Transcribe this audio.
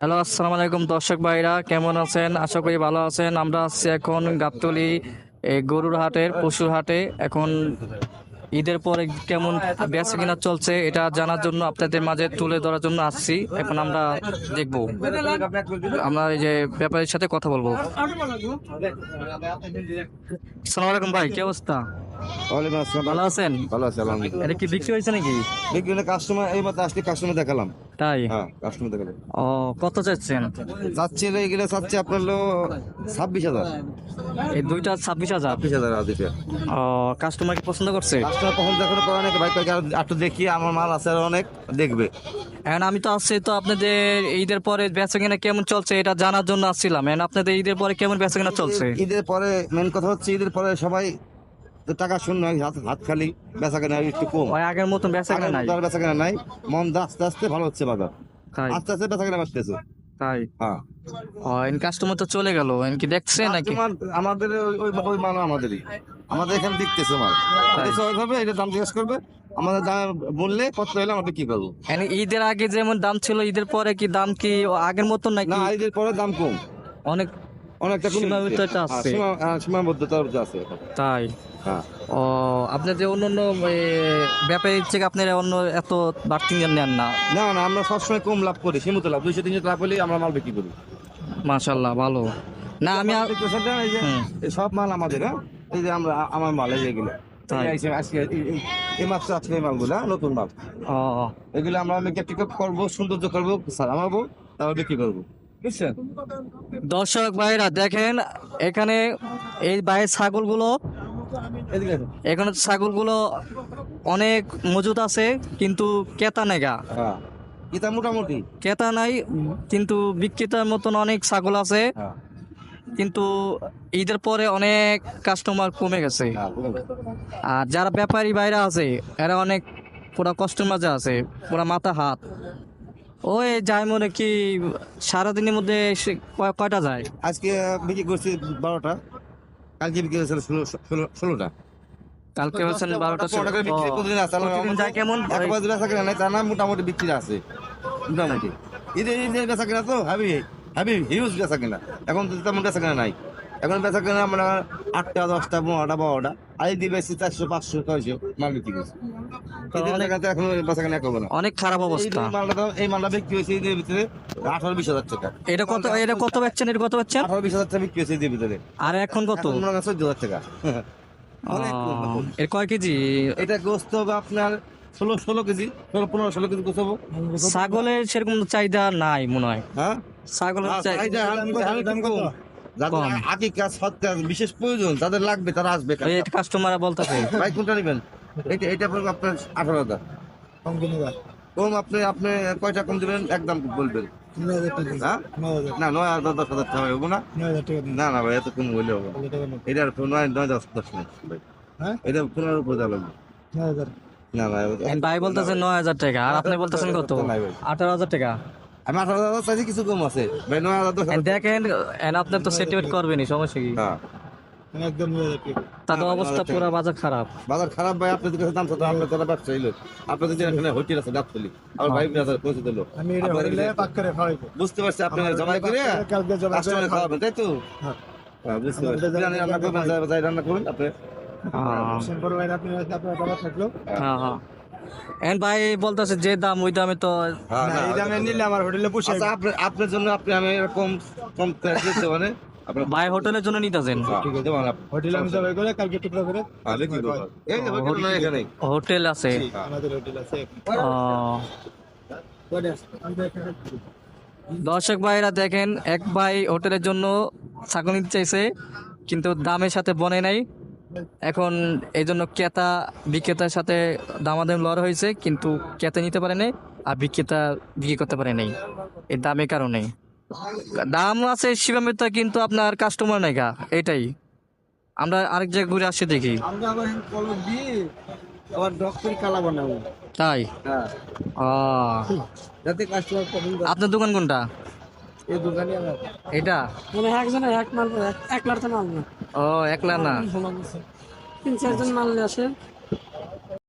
Hello আসসালামু আলাইকুম দর্শক ভাইরা কেমন আছেন? আশা করি ভালো আছেন। আমরা আছি এখন গাবতলি গরুর হাটের পশুর হাটে। এখন ঈদের পরে কেমন বেচা কিনা চলছে এটা জানার জন্য আপনাদের মাঝে তুলে ধরার জন্য আসছি। এখন আমরা দেখব। আমরা এই যে ব্যাপারীর সাথে কথা বলব। আসসালামু আলাইকুম ভাই কি অবস্থা? ভালো আছেন? ভালো আছে আলহামদুলিল্লাহ। এটা কি বিক্রি হয়েছে নাকি? বিভিন্ন কাস্টমার এই মাত্র আসলে কাস্টমার দেখালাম। তাই? হ্যাঁ ও কত চাচ্ছেন চাচ্ছে এগুলো চাচ্ছে আপনার হলো ছাব্বিশ হাজার। এই দুইটা ছাব্বিশ হাজার? ছাব্বিশ হাজার ও কাস্টমার কি পছন্দ করছে? কাস্টমার দেখানো করে অনেক ভাই কয়েক একটু দেখি আমার মাল আছে আর অনেক দেখবে। এখন আমি তো আসছি তো আপনাদের ঈদের পরে বেচা কিনা কেমন চলছে এটা জানার জন্য আসছিলাম। এখন আপনাদের ঈদের পরে কেমন বেচা কিনা চলছে? ঈদের পরে মেন কথা হচ্ছে ঈদের পরে সবাই তো টাকা শূন্য হাত হাত খালি বেচা কেনা একটু কম। আগের মতন বেচা কিনা নাই? বেচা কেনা নাই। মন আস্তে আস্তে ভালো হচ্ছে বাজার। আস্তে আস্তে বেচা কেনা বাড়তেছে। তাই? হ্যাঁ। কাস্টমার তো চলে গেল। কি দেখছে নাকি? আমাদের ওই- ওই মাল আমাদেরই। আমাদের এখানে দেখতেছে মাল। ওইভাবে এটা দাম জিজ্ঞেস করবে। আমাদের দাম বললে কত হলে আমরা কি করব। ঈদের আগে যেমন দাম ছিল ঈদের পরে কি দাম কি আগের মতন নাকি? না ঈদের পরে দাম কম। অনেক অনেকটা সীমাবদ্ধতা হ্যাঁ, আছে। হ্যাঁ, সীমাবদ্ধতা আছে তাই? হ্যাঁ। ও আপনার যে অন্য অন্য ব্যাপারীর থেকে আপনারা অন্য এত বাড়তি নেন না? না না আমরা সবসময় কম লাভ করি সীমিত লাভ। দুইশো তিনশো লাভ হলেই আমরা মাল বিক্রি করি। মাশাল্লাহ ভালো। না আমি সব মাল আমাদের হ্যাঁ? এই যে আমরা আমার মাল এই যেগুলো তাই। এই মালগুলো নতুন মাল। এগুলো আমরা টেকআপ করব সৌন্দর্য করব সারাবো তারপর বিক্রি করব। বুঝছেন? দর্শক ভাইরা দেখেন এখানে এই বাইরের ছাগলগুলো। এখানে ছাগলগুলো অনেক মজুদ আছে কিন্তু ক্রেতা নেগা হ্যাঁ। মোটামুটি। ক্রেতা নাই কিন্তু বিক্রেতার মতন অনেক ছাগল আছে। হ্যাঁ। কিন্তু ঈদের পরে অনেক কাস্টমার কমে গেছে। হ্যাঁ আর যারা ব্যাপারী বাইরে আছে এরা অনেক পুরা কষ্টের মাঝে আছে পুরা মাথা হাত। ওই যায় মনে কি সারাদিনের মধ্যে কয়টা যায়? আজকে বিক্রি করছি বারোটা। কালকে বিক্রি ষোলো ষোলো- ষোলোটা। কালকে হচ্ছেন বারোটা প্রতিদিন আছে যায় কেমন? একবার বেচা কেনা নাই তা না মোটামুটি বিক্রি আছে। মোটামুটি। ঈদের ঈদের বেচা কেনা তো হাবি হাবি হিউজ বেচা কেনা। এখন তো তেমন বেচা কেনা নাই। এখন বেচা কেনা আমরা আটটা দশটা পনেরোটা বারোটা। আর এই দিয়ে বেশি চারশো পাঁচশো ছয়শো মাল বিক্রি করছি। অনেক খারাপ অবস্থা। এই মালটা বিক্রি হয়েছে ভিতরে আঠারো বিশ হাজার টাকা। এটা কত এটা কত বেচছেন এটা কত বেচছেন আঠারো বিশ হাজার টাকা বিক্রি হয়েছে ভিতরে। আর এখন কত? হয় চোদ্দ হাজার টাকা। এর কয় কেজি? এটা গোস্ত আপনার ষোলো ষোলো কেজি। ষোলো পনেরো ষোলো কেজি গোস্ত ছাগলের সেরকম চাহিদা নাই মনে হয়। হ্যাঁ? ছাগলের আর চাহিদা যাদের আকিকা সৎকার বিশেষ প্রয়োজন যাদের লাগবে তারা আসবে। কাস্টমার বলতে ভাই কোনটা নেবেন? এটা এটা পড়বে আপনার আঠারো হাজার। কম আপনি আপনি কয়টা কম দিবেন? একদম বলবেন। হ্যাঁ? না নয় হাজার দশ হাজার টাকা হব না। না না ভাই এত কম হইলে হবে না। নয় নয় দশ দশ হ্যাঁ? এটা পনেরো উপর দেওয়া না ভাই ভাই বলতেছেন নয় হাজার টাকা আর আপনি বলতেছেন কত? আঠারো হাজার টাকা। আমি আঠারো হাজার চাইছি কিছু কম আছে। ভাই নয় হাজার দশ দেখেন আপনার তো সেটিমেন্ট করবেনই সমস্যা কি? হ্যাঁ তাদের অবস্থা পুরো বাজার খারাপ। বাজার খারাপ ভাই আপনাদের কাছে দাম তো আপনার যারা ব্যবসায়ী লোক। আপনাদের যে এখানে হোটেল আছে ডাকতলি আমার ভাই বাজার পৌঁছে দিল। বুঝতে পারছি আপনি জমাই করে কাস্টমার খাওয়াবেন তাই তো? হ্যাঁ, বুঝতে পারছি। রান্না করবেন যাই যাই রান্না করুন আপনি হ্যাঁ হ্যাঁ এন ভাই বলতেছে যে দাম ওই দামে তো হ্যাঁ, না, নিলে আমার হোটেলে বসে আচ্ছা আপনার জন্য আপনি আমি এরকম কম দিতে মানে ভাই হোটেলের জন্য নিতেছেন। ঠিক আছে দেবেন আমি সবাই করে কালকে টুকরা করে তাহলে কি এই হোটেল এখানে। হোটেল আছে। আমাদের হোটেল আছে। দর্শক ভাইরা দেখেন এক ভাই হোটেলের জন্য ছাগল নিতে চাইছে কিন্তু দামের সাথে বনে নাই। এখন এই জন্য ক্রেতা বিক্রেতার সাথে দামাদাম লড় হয়েছে কিন্তু ক্রেতা নিতে পারে নাই আর বিক্রেতা বিক্রি করতে পারে নাই। এই দামের কারণে। দাম আছে সীমামিত কিন্তু আপনার কাস্টমার নাই গা এটাই। আমরা আরেক জায়গায় ঘুরে আসছি দেখি। আমরা আবার কলম দিয়ে আবার ডক্টর কালা বানাবো। তাই? হ্যাঁ। যাতে কাস্টমার আপনার দোকান কোনটা? এই দোকানে এটা? মানে একজনে এক মাল এক লাখ মাল না। ও একলা না। তিন চারজন মাল আসে।